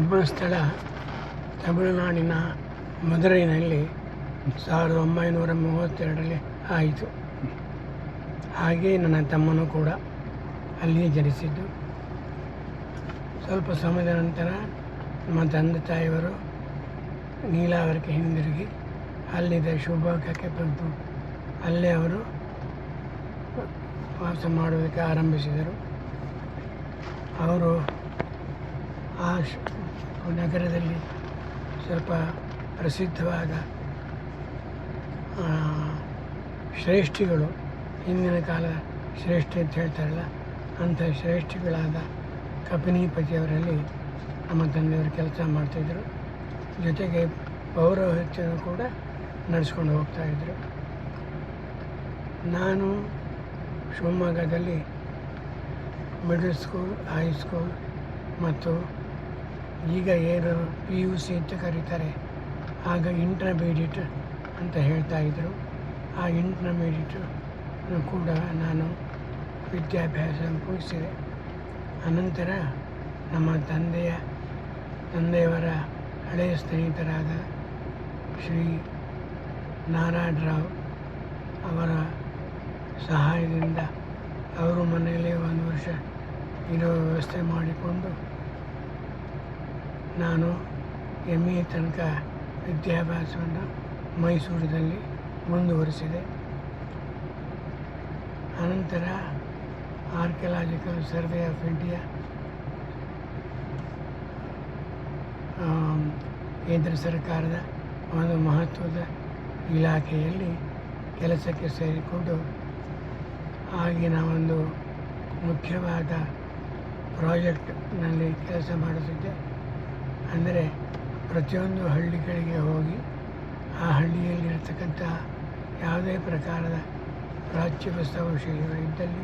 ಜನ್ಮಸ್ಥಳ ತಮಿಳುನಾಡಿನ ಮಧುರೈನಲ್ಲಿ ಸಾವಿರದ ಒಂಬೈನೂರ ಮೂವತ್ತೆರಡರಲ್ಲಿ ಆಯಿತು. ಹಾಗೆಯೇ ನನ್ನ ತಮ್ಮನೂ ಕೂಡ ಅಲ್ಲಿಯೇ ಜನಿಸಿದ್ದು. ಸ್ವಲ್ಪ ಸಮಯದ ನಂತರ ನಮ್ಮ ತಂದೆ ತಾಯಿಯವರು ನೀಲಾವರಕ್ಕೆ ಹಿಂದಿರುಗಿ ಅಲ್ಲಿದ್ದ ಶಿವಭೋಗಕ್ಕೆ ಬಂದು ಅಲ್ಲೇ ಅವರು ವಾಸ ಮಾಡುವುದಕ್ಕೆ ಆರಂಭಿಸಿದರು. ಅವರು ಆ ನಗರದಲ್ಲಿ ಸ್ವಲ್ಪ ಪ್ರಸಿದ್ಧವಾದ ಶ್ರೇಷ್ಠಿಗಳು, ಹಿಂದಿನ ಕಾಲದ ಶ್ರೇಷ್ಠಿ ಅಂತ ಹೇಳ್ತಾರಲ್ಲ, ಅಂಥ ಶ್ರೇಷ್ಠಿಗಳಾದ ಕಪಿನಿಪತಿಯವರಲ್ಲಿ ನಮ್ಮ ತಂದೆಯವರು ಕೆಲಸ ಮಾಡ್ತಾಯಿದ್ರು ಜೊತೆಗೆ ಪೌರೋಹಿತ್ಯವನ್ನು ಕೂಡ ನಡೆಸ್ಕೊಂಡು ಹೋಗ್ತಾಯಿದ್ರು ನಾನು ಶಿವಮೊಗ್ಗದಲ್ಲಿ ಮಿಡಲ್ ಸ್ಕೂಲ್ ಹೈಸ್ಕೂಲ್ ಮತ್ತು ಈಗ ಏನು ಪಿ ಯು ಸಿ ಅಂತ ಕರೀತಾರೆ. ಆಗ ಇಂಟರ್ಮೀಡಿಯೇಟ್ ಅಂತ ಹೇಳ್ತಾ ಇದ್ದರು ಆ ಇಂಟರ್ಮೀಡಿಯೇಟ್ ಕೂಡ ನಾನು ವಿದ್ಯಾಭ್ಯಾಸ ಮುಗಿಸಿದೆ. ಅನಂತರ ನಮ್ಮ ತಂದೆಯ, ತಂದೆಯವರ ಹಳೆಯ ಸ್ನೇಹಿತರಾದ ಶ್ರೀ ನಾರಾಯಣರಾವ್ ಅವರ ಸಹಾಯದಿಂದ ಅವರು ಮನೆಯಲ್ಲೇ ಒಂದು ವರ್ಷ ಇರೋ ವ್ಯವಸ್ಥೆ ಮಾಡಿಕೊಂಡು ನಾನು ಎಂ ಎ ತನಕ ವಿದ್ಯಾಭ್ಯಾಸವನ್ನು ಮೈಸೂರಿನಲ್ಲಿ ಮುಂದುವರಿಸಿದೆ. ಅನಂತರ ಆರ್ಕಿಯಲಾಜಿಕಲ್ ಸರ್ವೆ ಆಫ್ ಇಂಡಿಯಾ ಕೇಂದ್ರ ಸರ್ಕಾರದ ಒಂದು ಮಹತ್ವದ ಇಲಾಖೆಯಲ್ಲಿ ಕೆಲಸಕ್ಕೆ ಸೇರಿಕೊಂಡು ಆಗಿನ ಒಂದು ಮುಖ್ಯವಾದ ಪ್ರಾಜೆಕ್ಟ್ನಲ್ಲಿ ಕೆಲಸ ಮಾಡುತ್ತಿದ್ದೆ ಅಂದರೆ ಪ್ರತಿಯೊಂದು ಹಳ್ಳಿಗಳಿಗೆ ಹೋಗಿ ಆ ಹಳ್ಳಿಯಲ್ಲಿರ್ತಕ್ಕಂಥ ಯಾವುದೇ ಪ್ರಕಾರದ ಪ್ರಾಚ್ಯ ವಸ್ತುವಶೇಷಗಳು ಇದ್ದಲ್ಲಿ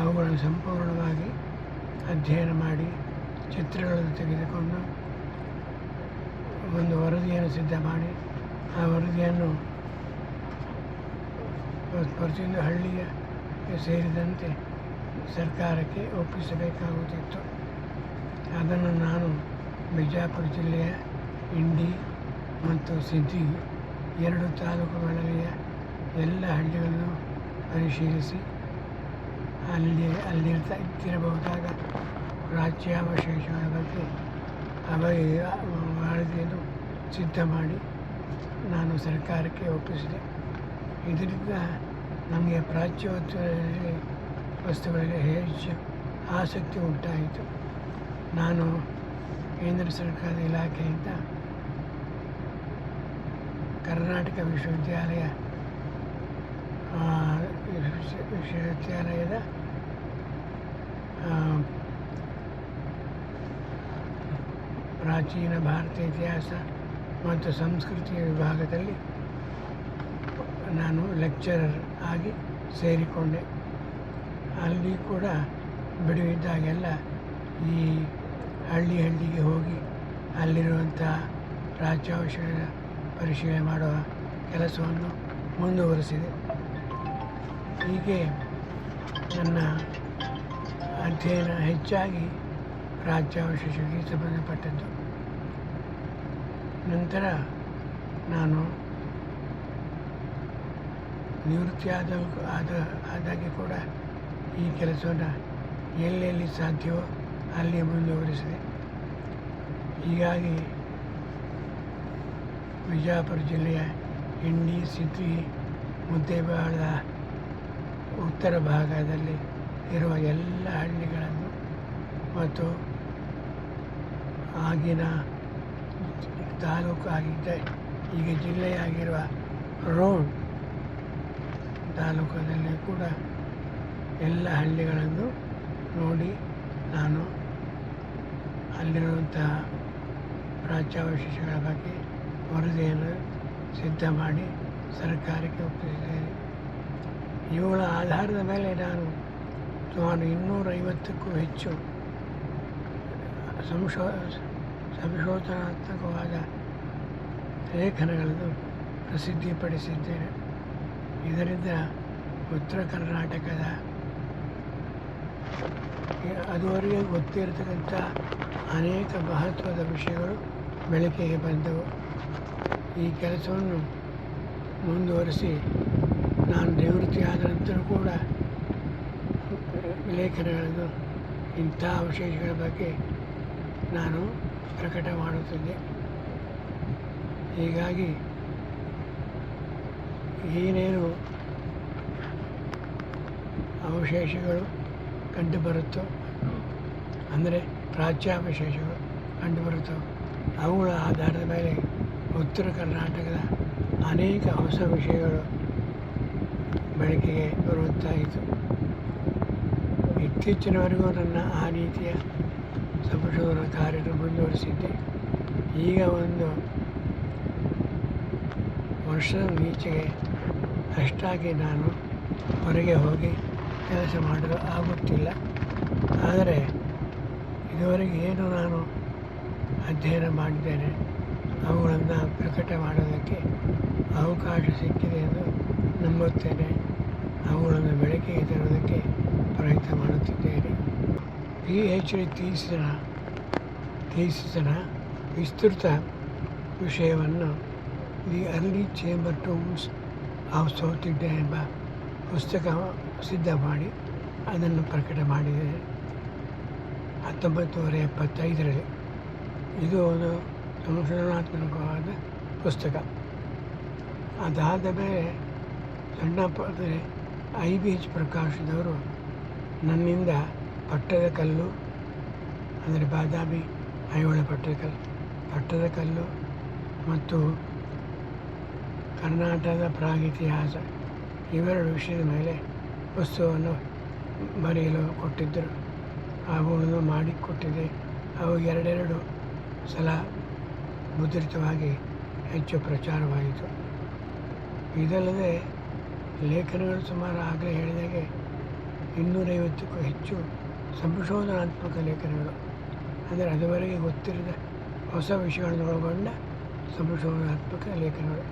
ಅವುಗಳನ್ನು ಸಂಪೂರ್ಣವಾಗಿ ಅಧ್ಯಯನ ಮಾಡಿ ಚಿತ್ರಗಳನ್ನು ತೆಗೆದುಕೊಂಡು ಒಂದು ವರದಿಯನ್ನು ಸಿದ್ಧ ಮಾಡಿ ಆ ವರದಿಯನ್ನು ಪ್ರತಿಯೊಂದು ಹಳ್ಳಿಯ ಸೇರಿದಂತೆ ಸರ್ಕಾರಕ್ಕೆ ಒಪ್ಪಿಸಬೇಕಾಗುತ್ತಿತ್ತು. ಅದನ್ನು ನಾನು ಬಿಜಾಪುರ ಜಿಲ್ಲೆಯ ಇಂಡಿ ಮತ್ತು ಸಿದ್ದಿ ಎರಡು ತಾಲೂಕುಗಳಲ್ಲಿಯ ಎಲ್ಲ ಹಳ್ಳಿಗಳನ್ನು ಪರಿಶೀಲಿಸಿ ಅಲ್ಲಿ ಅಲ್ಲಿರ್ತ ಇದ್ದಿರಬಹುದಾದ ಪ್ರಾಚ್ಯಾವಶೇಷಗಳ ಬಗ್ಗೆ ಅವ ವರದಿಯನ್ನು ಸಿದ್ಧ ಮಾಡಿ ನಾನು ಸರ್ಕಾರಕ್ಕೆ ಒಪ್ಪಿಸಿದೆ. ಇದರಿಂದ ನಮಗೆ ಪ್ರಾಚ್ಯ ವಸ್ತುಗಳಲ್ಲಿ ವಸ್ತುಗಳಿಗೆ ಹೆಚ್ಚು ಆಸಕ್ತಿ ಉಂಟಾಯಿತು. ನಾನು ಕೇಂದ್ರ ಸರ್ಕಾರದ ಇಲಾಖೆಯಿಂದ ಕರ್ನಾಟಕ ವಿಶ್ವವಿದ್ಯಾಲಯ ವಿಶ್ವವಿದ್ಯಾಲಯದ ಪ್ರಾಚೀನ ಭಾರತೀಯ ಇತಿಹಾಸ ಮತ್ತು ಸಂಸ್ಕೃತಿ ವಿಭಾಗದಲ್ಲಿ ನಾನು ಲೆಕ್ಚರರ್ ಆಗಿ ಸೇರಿಕೊಂಡೆ. ಅಲ್ಲಿ ಕೂಡ ಬಿಡುವಿದ್ದಾಗೆಲ್ಲ ಈ ಹಳ್ಳಿ ಹಳ್ಳಿಗೆ ಹೋಗಿ ಅಲ್ಲಿರುವಂಥ ಪ್ರಾಚ್ಯಾವಶೇಷ ಪರಿಶೀಲನೆ ಮಾಡುವ ಕೆಲಸವನ್ನು ಮುಂದುವರಿಸಿದೆ. ಹೀಗೆ ನನ್ನ ಅಧ್ಯಯನ ಹೆಚ್ಚಾಗಿ ರಾಜ್ಯಾವಶೇಷಕ್ಕೆ ಸಂಬಂಧಪಟ್ಟದ್ದು. ನಂತರ ನಾನು ನಿವೃತ್ತಿ ಆದ ಆದ, ಆದಾಗೆ ಕೂಡ ಈ ಕೆಲಸವನ್ನು ಎಲ್ಲೆಲ್ಲಿ ಸಾಧ್ಯವೋ ಅಲ್ಲಿ ಮುಂದುವರಿಸಿದೆ ಹೀಗಾಗಿ ಬಿಜಾಪುರ ಜಿಲ್ಲೆಯ ಹಿಂಡಿ, ಸಿದ್ದಿ, ಮುದ್ದೇಬಾಳದ ಉತ್ತರ ಭಾಗದಲ್ಲಿ ಇರುವ ಎಲ್ಲ ಹಳ್ಳಿಗಳನ್ನು ಮತ್ತು ಆಗಿನ ತಾಲೂಕು ಆಗಿದ್ದ ಈಗ ಜಿಲ್ಲೆಯಾಗಿರುವ ರೋಡ್ ತಾಲೂಕಿನಲ್ಲಿ ಕೂಡ ಎಲ್ಲ ಹಳ್ಳಿಗಳನ್ನು ನೋಡಿ ನಾನು ಅಲ್ಲಿರುವಂತಹ ಪ್ರಾಚ್ಯಾವಶೇಷಗಳ ಬಗ್ಗೆ ವರದಿಯನ್ನು ಸಿದ್ಧ ಮಾಡಿ ಸರ್ಕಾರಕ್ಕೆ ಒಪ್ಪಿಸಿದ್ದೇನೆ. ಇವುಗಳ ಆಧಾರದ ಮೇಲೆ ನಾನು ಸುಮಾರು ಇನ್ನೂರೈವತ್ತಕ್ಕೂ ಹೆಚ್ಚು ಸಂಶೋ, ಸಂಶೋಧನಾತ್ಮಕವಾದ ಲೇಖನಗಳನ್ನು ಪ್ರಸಿದ್ಧಿಪಡಿಸಿದ್ದೇನೆ. ಇದರಿಂದ ಉತ್ತರ ಕರ್ನಾಟಕದ ಅದುವರೆಗೆ ಗೊತ್ತಿರತಕ್ಕಂಥ ಅನೇಕ ಮಹತ್ವದ ವಿಷಯಗಳು ಬೆಳಕಿಗೆ ಬಂದವು. ಈ ಕೆಲಸವನ್ನು ಮುಂದುವರಿಸಿ ನಾನು ನಿವೃತ್ತಿ ಆದ ನಂತರ ಕೂಡ ಲೇಖನಗಳನ್ನು ಇಂಥ ವಿಷಯಗಳ ಬಗ್ಗೆ ನಾನು ಪ್ರಕಟ ಮಾಡುತ್ತಿದ್ದೆ. ಹೀಗಾಗಿ ಏನೇನು ಅವಶೇಷಗಳು ಕಂಡುಬರುತ್ತೋ? ಅಂದರೆ ಪ್ರಾಚ್ಯಾವಶೇಷಗಳು ಕಂಡುಬರುತ್ತೋ? ಅವುಗಳ ಆಧಾರದ ಮೇಲೆ ಉತ್ತರ ಕರ್ನಾಟಕದ ಅನೇಕ ಹೊಸ ವಿಷಯಗಳು ಬೆಳಕಿಗೆ ಬರುವಂತಾಯಿತು ಇತ್ತೀಚಿನವರೆಗೂ ನನ್ನ ಆ ರೀತಿಯ ಸಂಶೋಧನ ಕಾರ್ಯವನ್ನು ಮುಂದುವರಿಸಿದ್ದೆ. ಈಗ ಒಂದು ವರ್ಷದ ಈಚೆಗೆ ಅಷ್ಟಾಗಿ ನಾನು ಹೊರಗೆ ಹೋಗಿ ಕೆಲಸ ಮಾಡಲು ಆಗುತ್ತಿಲ್ಲ. ಆದರೆ ಇದುವರೆಗೆ ಏನು ನಾನು ಅಧ್ಯಯನ ಮಾಡಿದ್ದೇನೆ, ಅವುಗಳನ್ನು ಪ್ರಕಟ ಮಾಡೋದಕ್ಕೆ ಅವಕಾಶ ಸಿಕ್ಕಿದೆ ಎಂದು ನಂಬುತ್ತೇನೆ. ಅವುಗಳನ್ನು ಬೆಳಕಿಗೆ ತರೋದಕ್ಕೆ ಪ್ರಯತ್ನ ಮಾಡುತ್ತಿದ್ದೇನೆ. ಪಿ ಎಚ್ ಡಿ ತೀಸಿನ ತೀಸಿನ ವಿಸ್ತೃತ ವಿಷಯವನ್ನು the early chamber tombs of south India ಎಂಬ ಪುಸ್ತಕ ಸಿದ್ಧ ಮಾಡಿ ಅದನ್ನು ಪ್ರಕಟ ಮಾಡಿದೆ. ಹತ್ತೊಂಬತ್ತು ನೂರ ಎಪ್ಪತ್ತೈದರಲ್ಲಿ ಇದು ಒಂದು ಸಂಶೋಧನಾತ್ಮಕವಾದ ಪುಸ್ತಕ. ಅದಾದ ಮೇಲೆ ಸಣ್ಣ ಅಂದರೆ ಐ ಬಿ ಎಚ್ ಪ್ರಕಾಶದವರು ನನ್ನಿಂದ ಪಟ್ಟದ ಕಲ್ಲು, ಅಂದರೆ ಬಾದಾಮಿ ಐಹೊಳೆ ಪಟ್ಟದ ಕಲ್ಲು ಪಟ್ಟದ ಕಲ್ಲು ಮತ್ತು ಕರ್ನಾಟಕದ ಪ್ರಾಗಿತಿಹಾಸ ಇವೆರಡು ವಿಷಯದ ಮೇಲೆ ಪುಸ್ತಕವನ್ನು ಬರೆಯಲು ಕೊಟ್ಟಿದ್ದರು. ಅವುಗಳನ್ನು ಮಾಡಿಕೊಟ್ಟಿದ್ದೆ ಅವು ಎರಡೆರಡು ಸಲ ಮುದ್ರಿತವಾಗಿ ಹೆಚ್ಚು ಪ್ರಚಾರವಾಯಿತು. ಇದಲ್ಲದೆ ಲೇಖನಗಳು ಸುಮಾರು ಆಗಲೇ ಹೇಳಿದಾಗೆ ಇನ್ನೂರೈವತ್ತಕ್ಕೂ ಹೆಚ್ಚು ಸಂಶೋಧನಾತ್ಮಕ ಲೇಖನಗಳು. ಅಂದರೆ ಅದುವರೆಗೆ ಗೊತ್ತಿರದ ಹೊಸ ವಿಷಯಗಳನ್ನು ಒಳಗೊಂಡ ಸಂಶೋಧನಾತ್ಮಕ ಲೇಖನಗಳು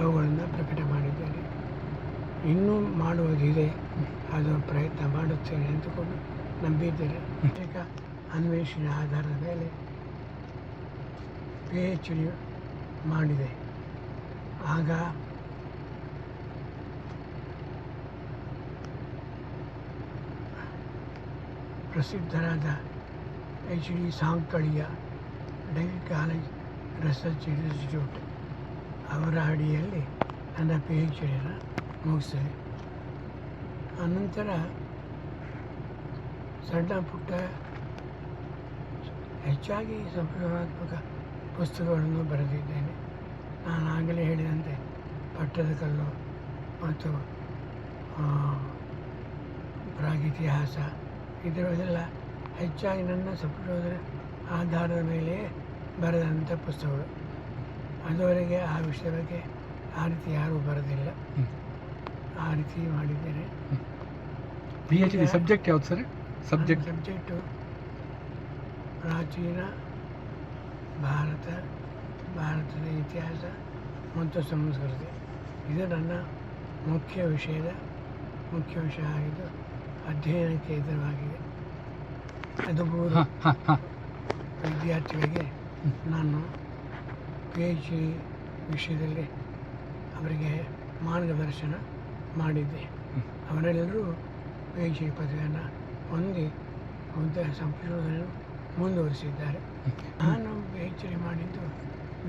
ಅವುಗಳನ್ನು ಪ್ರಕಟ ಮಾಡಿದ್ದೇನೆ ಇನ್ನೂ ಮಾಡುವುದಿದೆ. ಅದು ಪ್ರಯತ್ನ ಮಾಡುತ್ತೇನೆ ಎಂದುಕೊಂಡು ನಂಬಿದ್ದೇನೆ. ಅನೇಕ ಅನ್ವೇಷಣೆ ಆಧಾರದ ಮೇಲೆ ಪಿ ಎಚ್ ಡಿ ಮಾಡಿದೆ. ಆಗ ಪ್ರಸಿದ್ಧರಾದ H D Sankalia David college research institute ಅವರ ಅಡಿಯಲ್ಲಿ ನನ್ನ ಪಿ ಎಚ್ ಡಿನ ಮುಗಿಸಿದೆ. ಅನಂತರ ಸಣ್ಣ ಪುಟ್ಟ ಹೆಚ್ಚಾಗಿ ಸಂಶೋಧನಾತ್ಮಕ ಪುಸ್ತಕಗಳನ್ನು ಬರೆದಿದ್ದೇನೆ. ನಾನು ಆಗಲೇ ಹೇಳಿದಂತೆ ಪಟ್ಟದ ಕಲ್ಲು ಮತ್ತು ಪ್ರಾಗಿತಿಹಾಸ ಇದರಲ್ಲೆಲ್ಲ ಹೆಚ್ಚಾಗಿ ನನ್ನ ಸಂಪ್ರದಾಯದ ಆಧಾರದ ಮೇಲೆ ಬರೆದಂಥ ಪುಸ್ತಕಗಳು. ಅದುವರೆಗೆ ಆ ವಿಷಯದ ಬಗ್ಗೆ ಆ ರೀತಿ ಯಾರೂ ಬರೆದಿಲ್ಲ. ಆ ರೀತಿ ಮಾಡಿದ್ದೇನೆ ಪಿ ಎಚ್ ಡಿ ಸಬ್ಜೆಕ್ಟ್ ಯಾವ್ದು ಸರ್ ಸಬ್ಜೆಕ್ಟ್ ಸಬ್ಜೆಕ್ಟು ಪ್ರಾಚೀನ ಭಾರತ ಭಾರತದ ಇತಿಹಾಸ ಮತ್ತು ಸಂಸ್ಕೃತಿ. ಇದು ನನ್ನ ಮುಖ್ಯ ವಿಷಯದ ಮುಖ್ಯ ವಿಷಯ ಆಗಿದ್ದು ಅಧ್ಯಯನ ಕೇಂದ್ರವಾಗಿದೆ ಅದು ವಿದ್ಯಾರ್ಥಿಗಳಿಗೆ ನಾನು ಪಿ ಎಚ್ ಡಿ ವಿಷಯದಲ್ಲಿ ಅವರಿಗೆ ಮಾರ್ಗದರ್ಶನ ಮಾಡಿದ್ದೆ. ಅವರೆಲ್ಲರೂ ಪಿ ಎಚ್ ಡಿ ಪದವಿಯನ್ನು ಹೊಂದಿ ಮುಂದೆ ಸಂಶೋಧನೆಯನ್ನು ಮುಂದುವರಿಸಿದ್ದಾರೆ. ನಾನು ಪಿ ಎಚ್ ಡಿ ಮಾಡಿದ್ದು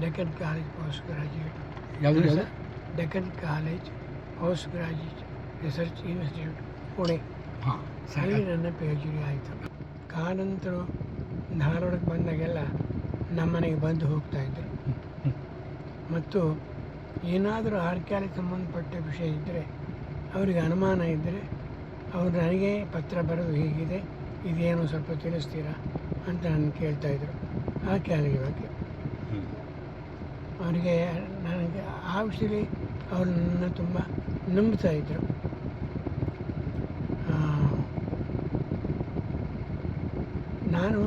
Deccan college post graduate Deccan college post graduate research institute Pune. ಅಲ್ಲಿ ಸರಿ. ನನ್ನ ಪಿ ಎಚ್ ಡಿ ಆಯಿತು. ಕಾನಂತರು ಧಾರವಾಡಕ್ಕೆ ಬಂದಾಗೆಲ್ಲ ನಮ್ಮನೆಗೆ ಬಂದು ಹೋಗ್ತಾ ಇದ್ದರು ಮತ್ತು ಏನಾದರೂ ಆರ್ಕ್ಯಾಲಿಗೆ ಸಂಬಂಧಪಟ್ಟ ವಿಷಯ ಇದ್ದರೆ ಅವರಿಗೆ ಅನುಮಾನ ಇದ್ದರೆ ಅವರು ನನಗೆ ಪತ್ರ ಬರೆದು ಹೀಗಿದೆ ಇದೇನು ಸ್ವಲ್ಪ ತಿಳಿಸ್ತೀರಾ ಅಂತ ನಾನು ಕೇಳ್ತಾಯಿದ್ರು ಆರ್ಕ್ಯಾಲಜಿ ಬಗ್ಗೆ. ಅವರಿಗೆ ನನಗೆ ಆ ವಿಷಯದಲ್ಲಿ ಅವರು ನನ್ನ ತುಂಬ ನಂಬ್ತಾ ಇದ್ದರು ನಾನು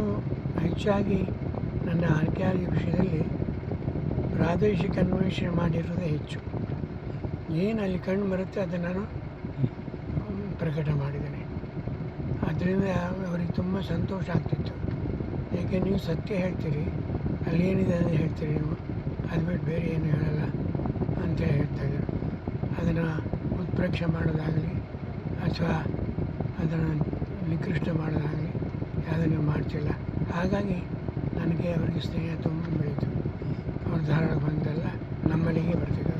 ಹೆಚ್ಚಾಗಿ ನನ್ನ ಆರ್ಕ್ಯಾಲಜಿ ವಿಷಯದಲ್ಲಿ ಪ್ರಾದೇಶಿಕ ಅನ್ವೇಷಣೆ ಮಾಡಿರೋದೇ ಹೆಚ್ಚು. ಏನು ಅಲ್ಲಿ ಕಂಡು ಬರುತ್ತೆ ಅದನ್ನು ನಾನು ಪ್ರಕಟ ಮಾಡಿದ್ದೇನೆ. ಅದರಿಂದ ಅವರಿಗೆ ತುಂಬ ಸಂತೋಷ ಆಗ್ತಿತ್ತು. ಯಾಕೆ ನೀವು ಸತ್ಯ ಹೇಳ್ತೀರಿ, ಅಲ್ಲಿ ಏನಿದೆ ಅಂತ ಹೇಳ್ತೀರಿ ನೀವು, ಅದು ಬಿಟ್ಟು ಬೇರೆ ಏನು ಹೇಳಲ್ಲ ಅಂತ ಹೇಳ್ತಾಯಿದ್ರು ಅದನ್ನು ಉತ್ಪ್ರೇಕ್ಷೆ ಮಾಡೋದಾಗಲಿ ಅಥವಾ ಅದನ್ನು ನಿಕೃಷ್ಟ ಮಾಡೋದಾಗಲಿ ಯಾವುದನ್ನು ಮಾಡ್ತಿಲ್ಲ. ಹಾಗಾಗಿ ನನಗೆ ಅವರಿಗೆ ಸ್ನೇಹ ತುಂಬ ಬೆಳೀತು ಅವ್ರ ಧಾರವಾಡ ಬಂದೆಲ್ಲ ನಮ್ಮಲ್ಲಿಗೆ ಬರ್ತಿದ್ರು